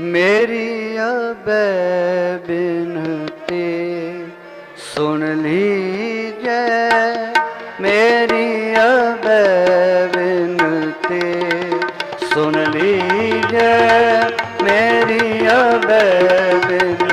ਮੇਰੀ ਅਬੈ ਬਿਨਤੀ ਸੁਣ ਲੀਜੈ। ਮੇਰੀ ਅਬੈ ਬਿਨਤੀ ਸੁਣ ਲੀਜੈ। ਮੇਰੀ ਅਬੈ ਬਿਨਤੀ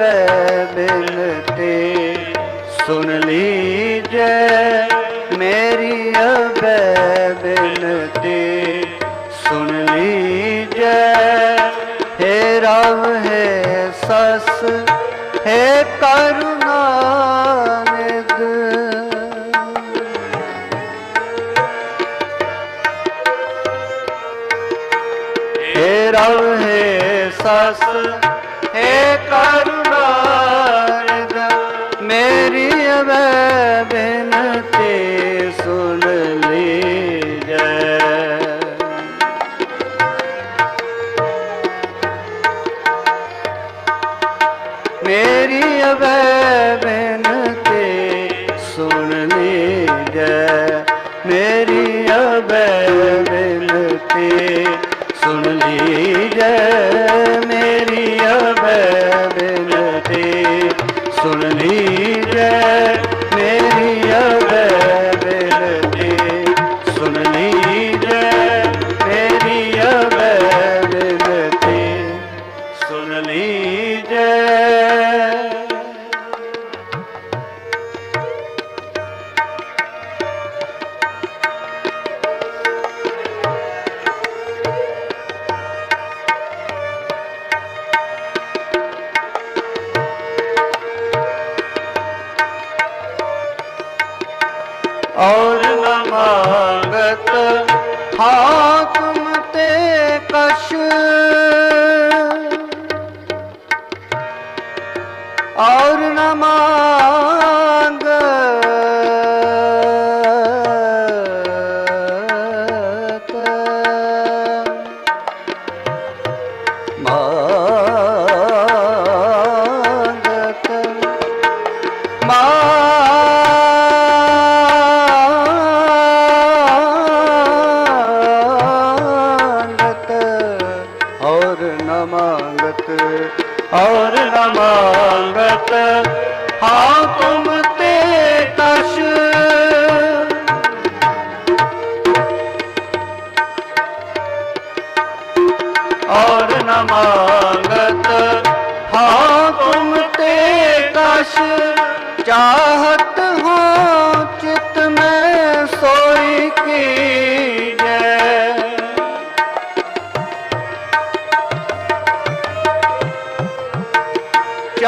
ਪੈ ਬਿਨਤੀ ਸੁਣ ਲੀਜੈ ਮੇਰੀ ਅਬੈ ਬਿਨਤੀ ਸੁਣ ਲੀਜੈ, ਹੇ ਰਾਮ, ਹੈ ਸਸ, ਹੇ ਕਰੁਣਾ ਨਿਧ। ਸਸ, ਹੇ ਕਰ ਕਵੈ ਬਿਨਤੀ ਸੁਣ ਲੀਜੈ। ਮੇਰੀ ਅਵੈ ਬਿਨਤੀ ਸੁਣ ਲੀਜੈ। ਮੇਰੀ ਅਵੈ ਬਿਨਤੀ ਸੁਣ ਲੀਜੈ। ਹਾਕਮ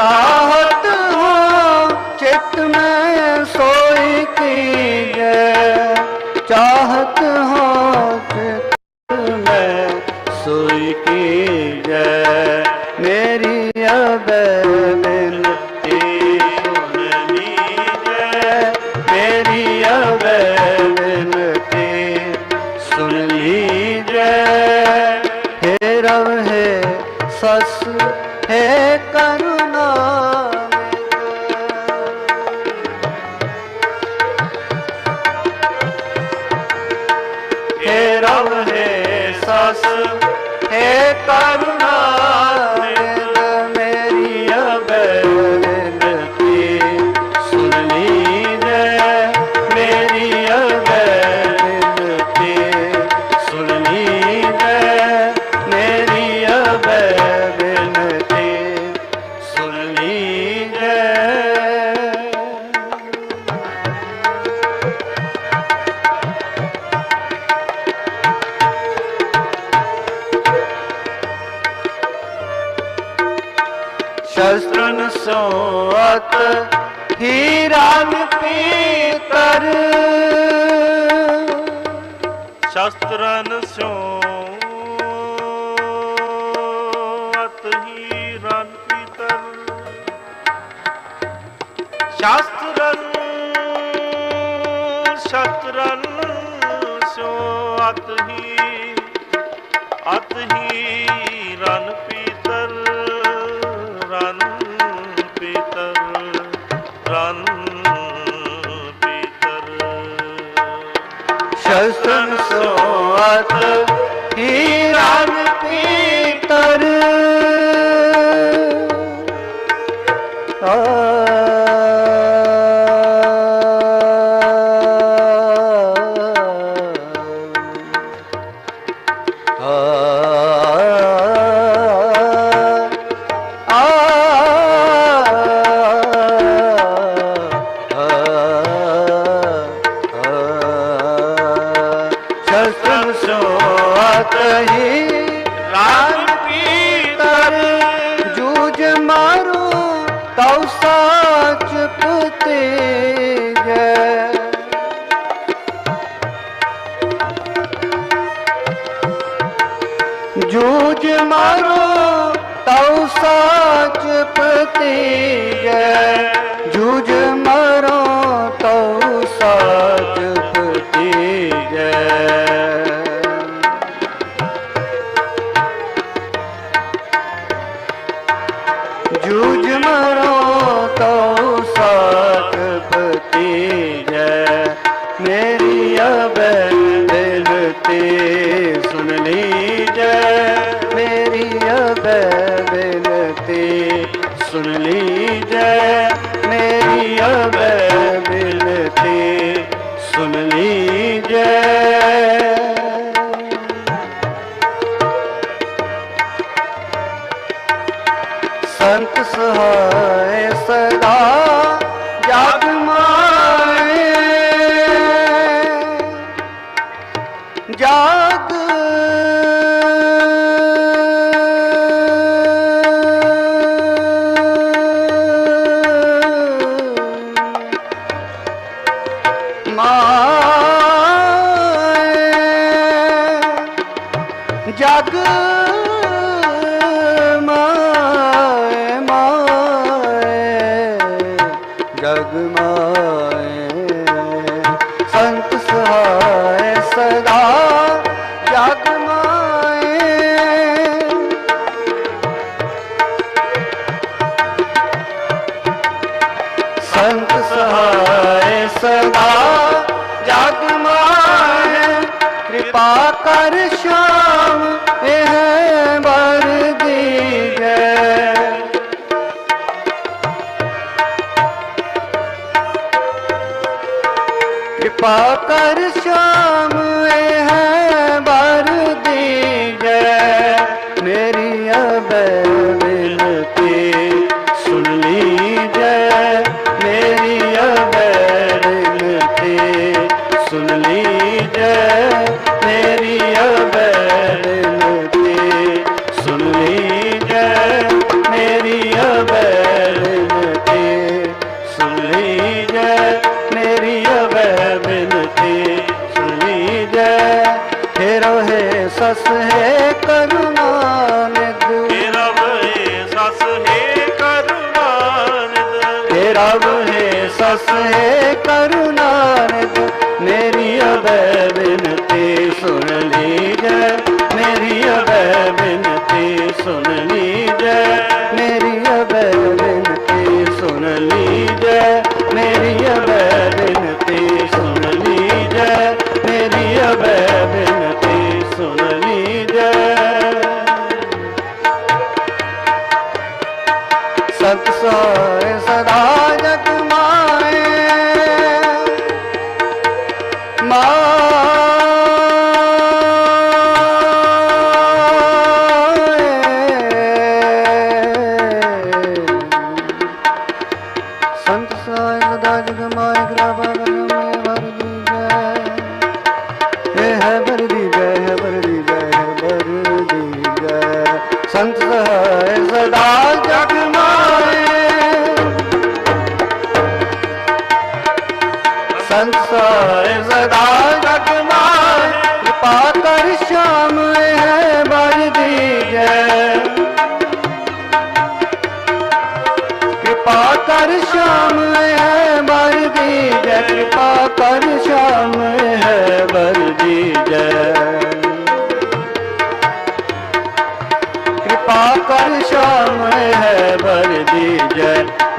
ਚਾਹਤ ਹਾਂ ਚਿੱਤ ਮੈਂ ਸੋਈ ਕੀਜੈ। ਚਾਹਤ ਹਾਂ ਚਿਤ ਮੈਂ ਸੋਈ ਕੀਜੈ। ਮੇਰੀ ਅਬੈ ਹੈ ਕਰੁਣਾ। ਅਤ ਹੀਰਨ ਪੀਤਰ ਸ਼ਸਤਰਨ ਸਿਉ ਅਤ ਹੀਰਨ ਪੀਤਰ ਸ਼ਸਤਰਨ ਸ਼ਸਤਰਨ ਸਿਉ ਅਤ ਹੀ ਅਤ ਹੀ ਰਨ ਪੀਤਰ ਰਨ सुन सोत ਜੂਝ ਮਾਰੋ ਤਉ ਸਾਚ ਪਤੀਜੈ ਜੂਝ ਮਾਰੋ ਤਉ ਸਾਚ ਪਤੀਜੈ ਜੂਝ ਮਾਰੋ ਤਉ ਸਾਚ सुन लीजय मेरी अब बिनती सुन लीजय ਜਗ ਮਾਹਿ ਕਿਰਪਾ ਕਰ ਸ਼ਾਮ ਇਹ ਵਰਦੀ ਹੈ ਕਿਰਪਾ ਕਰ ਸ਼ਾਮ ਸਸ ਹੈ ਕਰਮਾਨ ਦੇ ਰਬ ਹੈ ਸਸ ਹੈ ਕਰਮਾਨ ਦੇ ਰਬ ਹੈ ਸਸ ਹੈ ਕਰਮਾਨ ਮੇਰੀ ਅਬੈ ਬਿਨ ਸਾਹਿਬ ਦਾ ਜਗ ਮਾਇ ਕਿਰਪਾ ਕਰਮ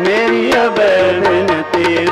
ਮੇਰੀ ਅਬੈ ਬਿਨਤੀ